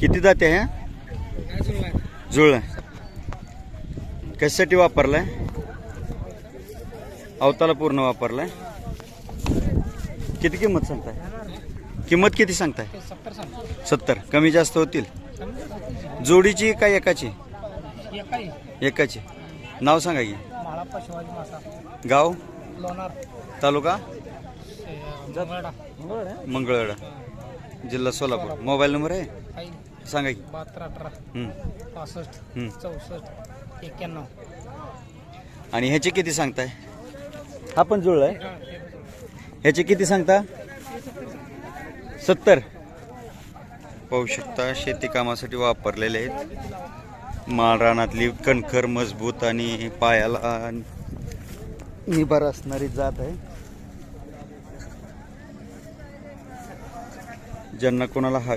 किती जाते ह्या जुळला. कशासाठी वापरलाय? अवताला पूर्ण वापरलाय. किती किंमत सांगताय? किंमत किती सांगताय? सत्तर. कमी जास्त होतील. जोडीची का एकाची? एकाची. नाव सांगा की. गाव? लोणार तालुका मंगळवेढा. जिल्हा सोलापूर. मोबाईल नंबर आहे? सांगा की. बहात्तर अठरा पासष्ट. चौसष्ट एक्क्याण्णव. आणि ह्याचे किती सांगताय? हा पण जुळलाय ह्याचे किती सांगता? सत्तर. पाहू शकता शेती कामासाठी वापरलेले आहेत. माळ रानातली कणखर मजबूत आणि पायाला निभार असणारी जात आहे. ज्यांना कोणाला हा